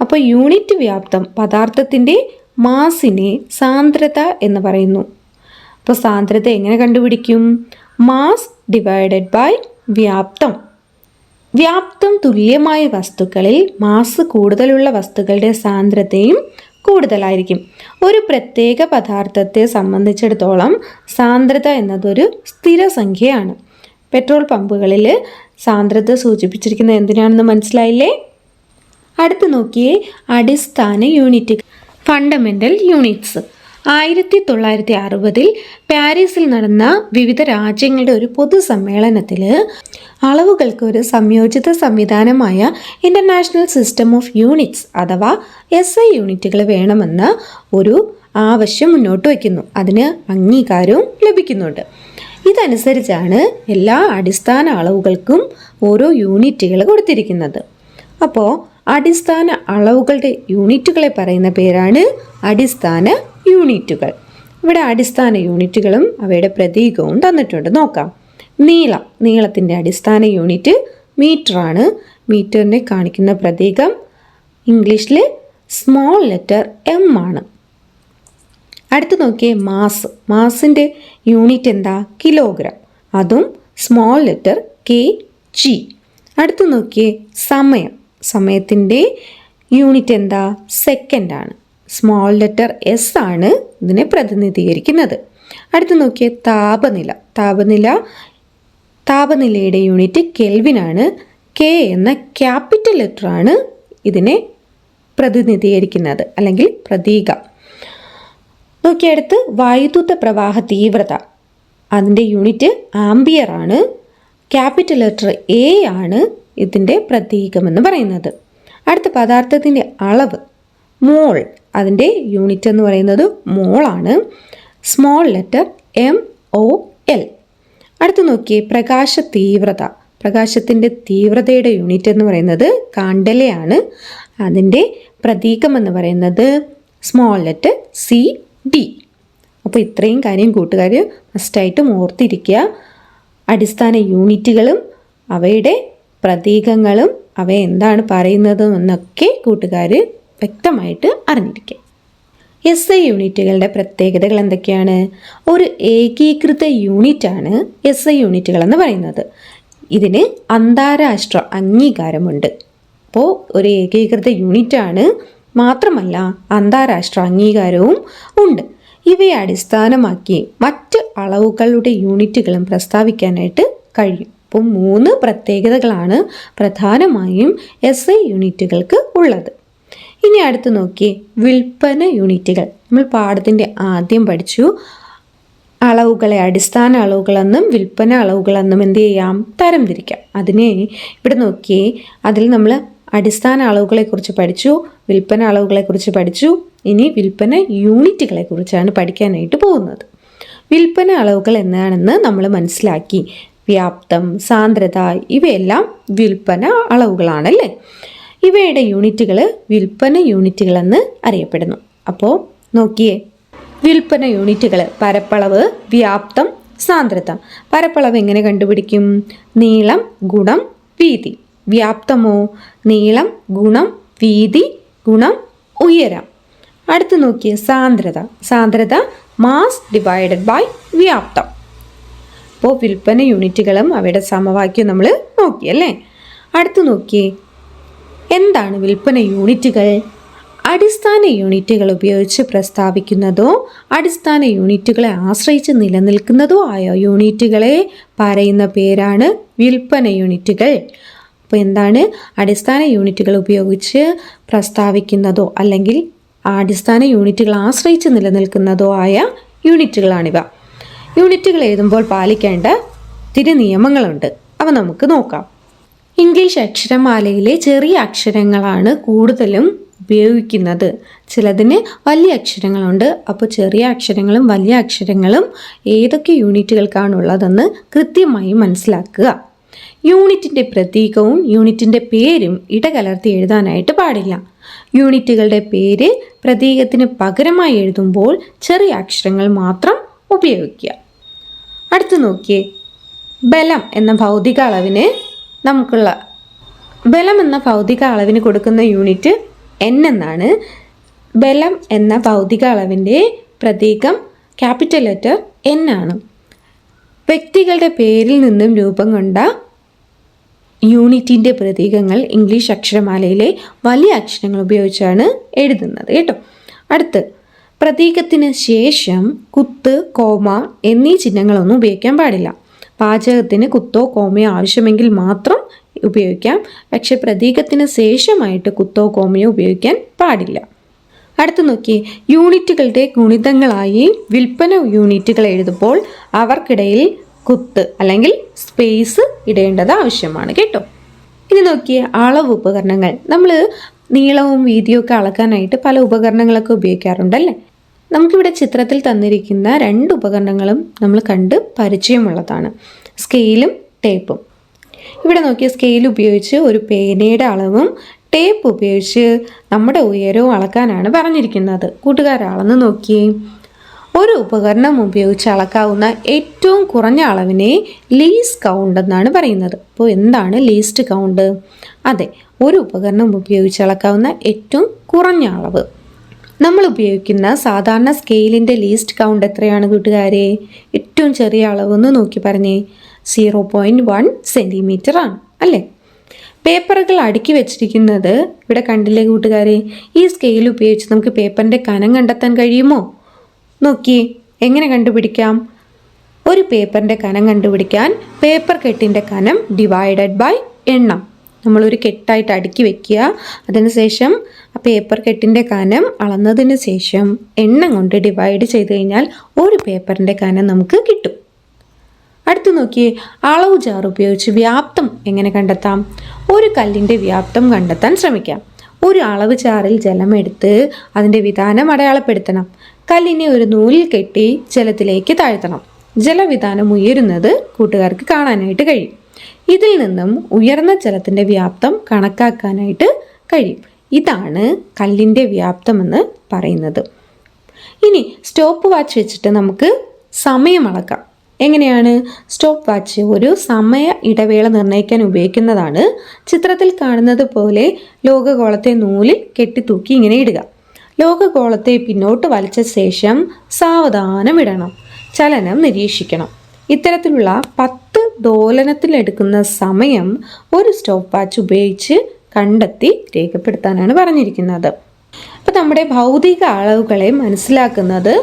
അപ്പോൾ യൂണിറ്റ് വ്യാപ്തം പദാർത്ഥത്തിന്റെ മാസിനെ സാന്ദ്രത എന്ന് പറയുന്നു. അപ്പോൾ സാന്ദ്രത എങ്ങനെ കണ്ടുപിടിക്കും? മാസ് ഡിവൈഡഡ് ബൈ വ്യാപ്തം. വ്യാപ്തം തുല്യമായ വസ്തുക്കളിൽ മാസ് കൂടുതലുള്ള വസ്തുക്കളുടെ സാന്ദ്രതയും കൂടുതലായിരിക്കും. ഒരു പ്രത്യേക പദാർത്ഥത്തെ സംബന്ധിച്ചിടത്തോളം സാന്ദ്രത എന്നതൊരു സ്ഥിരസംഖ്യയാണ് പെട്രോൾ പമ്പുകളിൽ സാന്ദ്രത സൂചിപ്പിച്ചിരിക്കുന്നത് എന്തിനാണെന്ന് മനസ്സിലായില്ലേ? അടുത്ത് നോക്കിയേ അടിസ്ഥാന യൂണിറ്റ് ഫണ്ടമെന്റൽ യൂണിറ്റ്സ് ആയിരത്തി തൊള്ളായിരത്തി അറുപതിൽ പാരീസിൽ നടന്ന വിവിധ രാജ്യങ്ങളുടെ ഒരു പൊതുസമ്മേളനത്തിൽ അളവുകൾക്ക് ഒരു സംയോജിത സംവിധാനമായ ഇന്റർനാഷണൽ സിസ്റ്റം ഓഫ് യൂണിറ്റ്സ് അഥവാ എസ് ഐ യൂണിറ്റുകൾ വേണമെന്ന് ഒരു ആവശ്യം മുന്നോട്ട് വയ്ക്കുന്നു. അതിന് അംഗീകാരവും ലഭിക്കുന്നുണ്ട്. ഇതനുസരിച്ചാണ് എല്ലാ അടിസ്ഥാന അളവുകൾക്കും ഓരോ യൂണിറ്റുകൾ കൊടുത്തിരിക്കുന്നത്. അപ്പോൾ അടിസ്ഥാന അളവുകളുടെ യൂണിറ്റുകളെ പറയുന്ന പേരാണ് അടിസ്ഥാന യൂണിറ്റുകൾ. ഇവിടെ അടിസ്ഥാന യൂണിറ്റുകളും അവയുടെ പ്രതീകവും തന്നിട്ടുണ്ട്. നോക്കാം. നീളം. നീളത്തിന്റെ അടിസ്ഥാന യൂണിറ്റ് മീറ്ററാണ്. മീറ്ററിനെ കാണിക്കുന്ന പ്രതീകം ഇംഗ്ലീഷിൽ സ്മോൾ ലെറ്റർ എം ആണ്. അടുത്ത് നോക്കിയേ മാസ്. മാസിന്റെ യൂണിറ്റ് എന്താ? കിലോഗ്രാം. അതും സ്മോൾ ലെറ്റർ കെ ജി. അടുത്ത് നോക്കിയേ സമയം. സമയത്തിന്റെ യൂണിറ്റ് എന്താ? സെക്കൻഡാണ് സ്മോൾ ലെറ്റർ എസ് ആണ് ഇതിനെ പ്രതിനിധീകരിക്കുന്നത്. അടുത്ത് നോക്കിയേ താപനില. താപനില താപനിലയുടെ യൂണിറ്റ് കെൽവിനാണ് കെ എന്ന ക്യാപിറ്റൽ ലെറ്ററാണ് ഇതിനെ പ്രതിനിധീകരിക്കുന്നത് അല്ലെങ്കിൽ പ്രതീക. നോക്കിയടുത്ത് വൈദ്യുത പ്രവാഹ തീവ്രത. അതിന്റെ യൂണിറ്റ് ആംബിയർ ആണ്. ക്യാപിറ്റൽ ലെറ്റർ എ ആണ് ഇതിന്റെ പ്രതീകമെന്ന് പറയുന്നത്. അടുത്ത പദാർത്ഥത്തിന്റെ അളവ് മോൾ അതിന്റെ യൂണിറ്റ് എന്ന് പറയുന്നത് മോളാണ്. Small letter M O L അടുത്ത് നോക്കിയേ പ്രകാശ തീവ്രത. പ്രകാശത്തിന്റെ തീവ്രതയുടെ യൂണിറ്റ് എന്ന് പറയുന്നത് കാണ്ടലയാണ് അതിന്റെ പ്രതീകം എന്ന് പറയുന്നത് സ്മോൾ ലെറ്റർ സി ഡി അപ്പോൾ ഇത്രയും കാര്യം കൂട്ടുകാർ മസ്റ്റായിട്ടും ഓർത്തിരിക്കുക. അടിസ്ഥാന യൂണിറ്റുകളും അവയുടെ പ്രതീകങ്ങളും അവ എന്താണ് പറയുന്നത് എന്നൊക്കെ കൂട്ടുകാർ വ്യക്തമായിട്ട് അറിഞ്ഞിരിക്കുക എസ് ഐ യൂണിറ്റുകളുടെ പ്രത്യേകതകൾ എന്തൊക്കെയാണ്? ഒരു ഏകീകൃത യൂണിറ്റാണ് എസ് ഐ യൂണിറ്റുകൾ എന്ന് പറയുന്നത്. ഇതിന് അന്താരാഷ്ട്ര അംഗീകാരമുണ്ട്. അപ്പോൾ ഒരു ഏകീകൃത യൂണിറ്റാണ് മാത്രമല്ല അന്താരാഷ്ട്ര അംഗീകാരവും ഉണ്ട്. ഇവയെ അടിസ്ഥാനമാക്കി മറ്റ് അളവുകളുടെ യൂണിറ്റുകളും പ്രസ്താവിക്കാനായിട്ട് കഴിയും. അപ്പോൾ മൂന്ന് പ്രത്യേകതകളാണ് പ്രധാനമായും എസ് ഐ യൂണിറ്റുകൾക്ക് ഉള്ളത്. ഇനി അടുത്ത് നോക്കിയേ വിൽപ്പന യൂണിറ്റുകൾ. നമ്മൾ പാഠത്തിന്റെ ആദ്യം പഠിച്ചു. അളവുകളെ അടിസ്ഥാന അളവുകളെന്നും വിൽപ്പന അളവുകളെന്നും എന്ത് ചെയ്യാം? തരംതിരിക്കാം അതിനെ ഇവിടെ നോക്കിയേ അതിൽ നമ്മൾ അടിസ്ഥാന അളവുകളെക്കുറിച്ച് പഠിച്ചു വിൽപ്പന അളവുകളെക്കുറിച്ച് പഠിച്ചു. ഇനി വിൽപ്പന യൂണിറ്റുകളെക്കുറിച്ചാണ് പഠിക്കാനായിട്ട് പോകുന്നത്. വിൽപ്പന അളവുകൾ എന്താണെന്ന് നമ്മൾ മനസ്സിലാക്കി. വ്യാപ്തം സാന്ദ്രത ഇവയെല്ലാം വിൽപ്പന അളവുകളാണല്ലേ? ഇവയുടെ യൂണിറ്റുകൾ വിൽപ്പന യൂണിറ്റുകളെന്ന് അറിയപ്പെടുന്നു. അപ്പോൾ നോക്കിയേ. വിൽപ്പന യൂണിറ്റുകൾ പരപ്പളവ് വ്യാപ്തം സാന്ദ്രത. പരപ്പളവ് എങ്ങനെ കണ്ടുപിടിക്കും? നീളം ഗുണം വീതി. വ്യാപ്തമോ? നീളം ഗുണം വീതി ഗുണം ഉയരം. അടുത്ത് നോക്കിയ സാന്ദ്രത. സാന്ദ്രത മാസ് ഡിവൈഡഡ് ബൈ വ്യാപ്തം. അപ്പോൾ വിൽപ്പന യൂണിറ്റുകളും അവയുടെ സമവാക്യം നമ്മൾ നോക്കിയല്ലേ? അടുത്ത് നോക്കിയേ എന്താണ് വിൽപ്പന യൂണിറ്റുകൾ? അടിസ്ഥാന യൂണിറ്റുകൾ ഉപയോഗിച്ച് പ്രസ്താവിക്കുന്നതോ അടിസ്ഥാന യൂണിറ്റുകളെ ആശ്രയിച്ച് നിലനിൽക്കുന്നതോ ആയ യൂണിറ്റുകളെ പറയുന്ന പേരാണ് വിൽപ്പന യൂണിറ്റുകൾ. അപ്പോൾ എന്താണ് അടിസ്ഥാന യൂണിറ്റുകൾ ഉപയോഗിച്ച് പ്രസ്താവിക്കുന്നതോ അല്ലെങ്കിൽ അടിസ്ഥാന യൂണിറ്റുകൾ ആശ്രയിച്ച് നിലനിൽക്കുന്നതോ ആയ യൂണിറ്റുകളാണിവ. യൂണിറ്റുകൾ എഴുതുമ്പോൾ പാലിക്കേണ്ട തിരു നിയമങ്ങളുണ്ട് അവ നമുക്ക് നോക്കാം. ഇംഗ്ലീഷ് അക്ഷരമാലയിലെ ചെറിയ അക്ഷരങ്ങളാണ് കൂടുതലും ഉപയോഗിക്കുന്നത്. ചിലതിന് വലിയ അക്ഷരങ്ങളുണ്ട്. അപ്പോൾ ചെറിയ അക്ഷരങ്ങളും വലിയ അക്ഷരങ്ങളും ഏതൊക്കെ യൂണിറ്റുകൾക്കാണുള്ളതെന്ന് കൃത്യമായി മനസ്സിലാക്കുക. യൂണിറ്റിന്റെ പ്രതീകവും യൂണിറ്റിന്റെ പേരും ഇടകലർത്തി എഴുതാനായിട്ട് പാടില്ല. യൂണിറ്റുകളുടെ പേര് പ്രതീകത്തിന് പകരമായി എഴുതുമ്പോൾ ചെറിയ അക്ഷരങ്ങൾ മാത്രം ഉപയോഗിക്കുക. അടുത്ത് നോക്കിയേ. ബലം എന്ന ഭൗതിക അളവിന് നമുക്കുള്ള ബലം എന്ന ഭൗതിക അളവിന് കൊടുക്കുന്ന യൂണിറ്റ് എൻ എന്നാണ്. ബലം എന്ന ഭൗതിക അളവിന്റെ പ്രതീകം ക്യാപിറ്റൽ ലെറ്റർ എൻ ആണ്. വ്യക്തികളുടെ പേരിൽ നിന്നും രൂപം കൊണ്ട യൂണിറ്റിന്റെ പ്രതീകങ്ങൾ ഇംഗ്ലീഷ് അക്ഷരമാലയിലെ വലിയ അക്ഷരങ്ങൾ ഉപയോഗിച്ചാണ് എഴുതുന്നത് കേട്ടോ. അടുത്ത് പ്രതീകത്തിന് ശേഷം കുത്ത് കോമ എന്നീ ചിഹ്നങ്ങളൊന്നും ഉപയോഗിക്കാൻ പാടില്ല. പാചകത്തിന് കുത്തോ കോമയോ ആവശ്യമെങ്കിൽ മാത്രം ഉപയോഗിക്കാം. പക്ഷെ പ്രതീകത്തിന് ശേഷമായിട്ട് കുത്തോ കോമയോ ഉപയോഗിക്കാൻ പാടില്ല. അടുത്ത് നോക്കി. യൂണിറ്റുകളുടെ ഗുണിതങ്ങളായി വിൽപ്പന യൂണിറ്റുകൾ എഴുതുമ്പോൾ അവർക്കിടയിൽ കുത്ത് അല്ലെങ്കിൽ സ്പേസ് ഇടേണ്ടത് ആവശ്യമാണ് കേട്ടോ. ഇനി നോക്കിയേ അളവ് ഉപകരണങ്ങൾ. നമ്മൾ നീളവും വീതിയും ഒക്കെ അളക്കാനായിട്ട് പല ഉപകരണങ്ങളൊക്കെ ഉപയോഗിക്കാറുണ്ടല്ലേ? നമുക്കിവിടെ ചിത്രത്തിൽ തന്നിരിക്കുന്ന രണ്ട് ഉപകരണങ്ങളും നമ്മൾ കണ്ട് പരിചയമുള്ളതാണ്. സ്കെയിലും ടേപ്പും. ഇവിടെ നോക്കിയ സ്കെയിൽ ഉപയോഗിച്ച് ഒരു പേനയുടെ അളവും ടേപ്പ് ഉപയോഗിച്ച് നമ്മുടെ ഉയരവും അളക്കാനാണ് പറഞ്ഞിരിക്കുന്നത്. കൂട്ടുകാരെ അളന്ന് നോക്കിയേ. ഒരു ഉപകരണം ഉപയോഗിച്ച് അളക്കാവുന്ന ഏറ്റവും കുറഞ്ഞ അളവിനെ ലീസ് കൗണ്ട് എന്നാണ് പറയുന്നത്. അപ്പോൾ എന്താണ് ലീസ്റ്റ് കൗണ്ട് അതെ ഒരു ഉപകരണം ഉപയോഗിച്ച് അളക്കാവുന്ന ഏറ്റവും കുറഞ്ഞ അളവ്. നമ്മൾ ഉപയോഗിക്കുന്ന സാധാരണ സ്കെയിലിന്റെ ലീസ്റ്റ് കൗണ്ട് എത്രയാണ് കൂട്ടുകാരെ? ഏറ്റവും ചെറിയ അളവെന്ന് നോക്കി പറഞ്ഞേ. സീറോ പോയിന്റ് വൺ സെന്റിമീറ്റർ ആണ് അല്ലേ? പേപ്പറുകൾ അടുക്കി വെച്ചിരിക്കുന്നത് ഇവിടെ കണ്ടില്ലേ കൂട്ടുകാരെ? ഈ സ്കെയിൽ ഉപയോഗിച്ച് നമുക്ക് പേപ്പറിന്റെ കനം കണ്ടെത്താൻ കഴിയുമോ? നോക്കി എങ്ങനെ കണ്ടുപിടിക്കാം? ഒരു പേപ്പറിന്റെ കനം കണ്ടുപിടിക്കാൻ പേപ്പർ കെട്ടിന്റെ കനം ഡിവൈഡഡ് ബൈ എണ്ണം. നമ്മളൊരു കെട്ടായിട്ട് അടുക്കി വെക്കുക. അതിനുശേഷം ആ പേപ്പർ കെട്ടിന്റെ കനം അളന്നതിന് ശേഷം എണ്ണം കൊണ്ട് ഡിവൈഡ് ചെയ്ത് കഴിഞ്ഞാൽ ഒരു പേപ്പറിന്റെ കനം നമുക്ക് കിട്ടും. അടുത്ത് നോക്കിയേ അളവ് ജാർ ഉപയോഗിച്ച് വ്യാപ്തം എങ്ങനെ കണ്ടെത്താം? ഒരു കല്ലിന്റെ വ്യാപ്തം കണ്ടെത്താൻ ശ്രമിക്കാം. ഒരു അളവ് ചാറിൽ ജലമെടുത്ത് അതിന്റെ വിധാനം അടയാളപ്പെടുത്തണം. കല്ലിനെ ഒരു നൂലിൽ കെട്ടി ജലത്തിലേക്ക് താഴ്ത്തണം. ജലവിധാനം ഉയരുന്നത് കൂട്ടുകാർക്ക് കാണാനായിട്ട് കഴിയും. ഇതിൽ നിന്നും ഉയർന്ന ജലത്തിന്റെ വ്യാപ്തം കണക്കാക്കാനായിട്ട് കഴിയും. ഇതാണ് കല്ലിന്റെ വ്യാപ്തമെന്ന് പറയുന്നത്. ഇനി സ്റ്റോപ്പ് വാച്ച് വെച്ചിട്ട് നമുക്ക് സമയം അളക്കാം. എങ്ങനെയാണ്? സ്റ്റോപ്പ് വാച്ച് ഒരു സമയ ഇടവേള നിർണയിക്കാൻ ഉപയോഗിക്കുന്നതാണ്. ചിത്രത്തിൽ കാണുന്നത് പോലെ ലോകഗോളത്തെ നൂലിൽ കെട്ടിത്തൂക്കി ഇങ്ങനെ ഇടുക. ലോകഗോളത്തെ പിന്നോട്ട് വലിച്ച ശേഷം സാവധാനം ഇടണം. ചലനം നിരീക്ഷിക്കണം. ഇത്തരത്തിലുള്ള പത്ത് ദോലനത്തിലെടുക്കുന്ന സമയം ഒരു സ്റ്റോപ്പ് വാച്ച് ഉപയോഗിച്ച് കണ്ടെത്തി രേഖപ്പെടുത്താനാണ് പറഞ്ഞിരിക്കുന്നത്. അപ്പോൾ നമ്മുടെ ഭൗതിക അളവുകളെ മനസ്സിലാക്കുന്നത്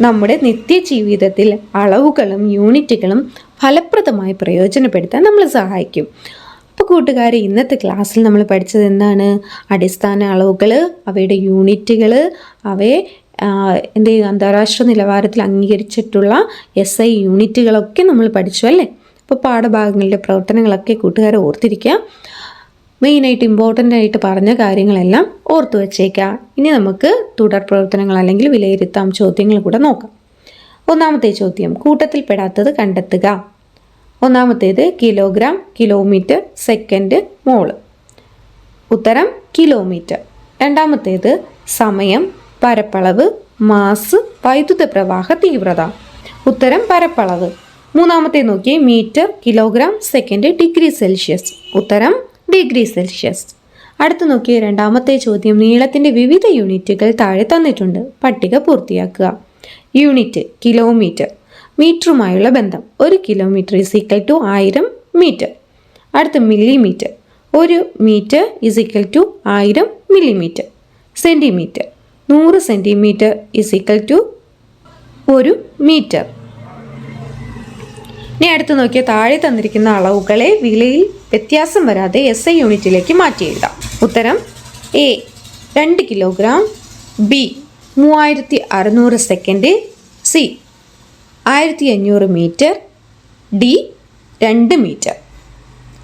നമ്മുടെ നിത്യജീവിതത്തിൽ അളവുകളും യൂണിറ്റുകളും ഫലപ്രദമായി പ്രയോജനപ്പെടുത്താൻ നമ്മൾ സഹായിക്കും. അപ്പോൾ കൂട്ടുകാരെ ഇന്നത്തെ ക്ലാസ്സിൽ നമ്മൾ പഠിച്ചത് എന്താണ്? അടിസ്ഥാന അളവുകൾ അവയുടെ യൂണിറ്റുകൾ അവയെ എന്ത് അന്താരാഷ്ട്ര നിലവാരത്തിൽ അംഗീകരിച്ചിട്ടുള്ള എസ് ഐ യൂണിറ്റുകളൊക്കെ നമ്മൾ പഠിച്ചു അല്ലേ? അപ്പോൾ പാഠഭാഗങ്ങളിലെ പ്രവർത്തനങ്ങളൊക്കെ കൂട്ടുകാരെ ഓർത്തിരിക്കുക. മെയിനായിട്ട് ഇമ്പോർട്ടന്റ് ആയിട്ട് പറഞ്ഞ കാര്യങ്ങളെല്ലാം ഓർത്തു വച്ചേക്കാം. ഇനി നമുക്ക് തുടർ പ്രവർത്തനങ്ങൾ അല്ലെങ്കിൽ വിലയിരുത്താം ചോദ്യങ്ങൾ കൂടെ നോക്കാം. ഒന്നാമത്തെ ചോദ്യം കൂട്ടത്തിൽപ്പെടാത്തത് കണ്ടെത്തുക. ഒന്നാമത്തേത് കിലോഗ്രാം കിലോമീറ്റർ സെക്കൻഡ് മോൾ ഉത്തരം കിലോമീറ്റർ രണ്ടാമത്തേത് സമയം പരപ്പളവ് മാസ് വൈദ്യുത പ്രവാഹ തീവ്രത. ഉത്തരം പരപ്പളവ്. മൂന്നാമത്തെ നോക്കി metre kilogram second degree Celsius ഉത്തരം ഡിഗ്രി സെൽഷ്യസ്. അടുത്ത് നോക്കിയ രണ്ടാമത്തെ ചോദ്യം നീളത്തിന്റെ വിവിധ യൂണിറ്റുകൾ താഴെ തന്നിട്ടുണ്ട്. പട്ടിക പൂർത്തിയാക്കുക. Unit kilometre. മീറ്ററുമായുള്ള ബന്ധം. ഒരു കിലോമീറ്റർ ഇസ് ഈക്വൽ ടു ആയിരം മീറ്റർ. അടുത്ത മില്ലിമീറ്റർ. ഒരു മീറ്റർ ഇസ് ഈക്വൽ ടു ആയിരം മില്ലിമീറ്റർ. സെന്റിമീറ്റർ നൂറ് സെന്റിമീറ്റർ ഇസ് ഈക്വൽ ടു ഒരു മീറ്റർ. ഇനി അടുത്ത് നോക്കിയ താഴെ തന്നിരിക്കുന്ന അളവുകളെ വിലയിൽ വ്യത്യാസം വരാതെ എസ് ഐ യൂണിറ്റിലേക്ക് മാറ്റി എഴുതാം. ഉത്തരം എ രണ്ട് കിലോഗ്രാം ബി മൂവായിരത്തി അറുന്നൂറ് സെക്കൻഡ് സി ആയിരത്തി അഞ്ഞൂറ് മീറ്റർ ഡി രണ്ട് മീറ്റർ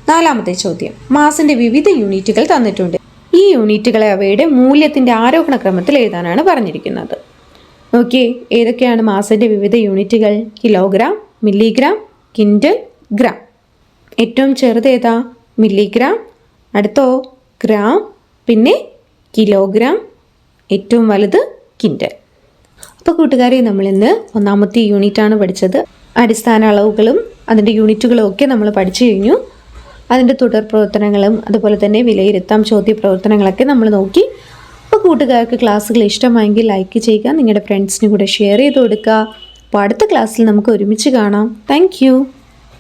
നാലാമത്തെ ചോദ്യം മാസിന്റെ വിവിധ യൂണിറ്റുകൾ തന്നിട്ടുണ്ട്. ഈ യൂണിറ്റുകളെ അവയുടെ മൂല്യത്തിന്റെ ആരോഹണ ക്രമത്തിൽ എഴുതാനാണ് പറഞ്ഞിരിക്കുന്നത്. നോക്കിയേ ഏതൊക്കെയാണ് മാസിന്റെ വിവിധ യൂണിറ്റുകൾ? Kilogram milligram quintal gram. ഏറ്റവും ചെറുത് ഏതാ? മില്ലിഗ്രാം. അടുത്തോ? ഗ്രാം. പിന്നെ കിലോഗ്രാം. ഏറ്റവും വലുത് കിൻഡൽ. അപ്പോൾ കൂട്ടുകാരെ നമ്മൾ ഇന്ന് ഒന്നാമത്തെ യൂണിറ്റാണ് പഠിച്ചത്. അടിസ്ഥാന അളവുകളും അതിന്റെ യൂണിറ്റുകളും ഒക്കെ നമ്മൾ പഠിച്ചു കഴിഞ്ഞു. അതിന്റെ തുടർ പ്രവർത്തനങ്ങളും അതുപോലെ തന്നെ വിലയിരുത്താം ചോദ്യ പ്രവർത്തനങ്ങളൊക്കെ നമ്മൾ നോക്കി. അപ്പോൾ കൂട്ടുകാർക്ക് ക്ലാസ്സുകൾ ഇഷ്ടമായെങ്കിൽ ലൈക്ക് ചെയ്യുക നിങ്ങളുടെ ഫ്രണ്ട്സിന് കൂടെ ഷെയർ ചെയ്ത് കൊടുക്കുക. അപ്പോൾ അടുത്ത ക്ലാസ്സിൽ നമുക്ക് ഒരുമിച്ച് കാണാം. താങ്ക്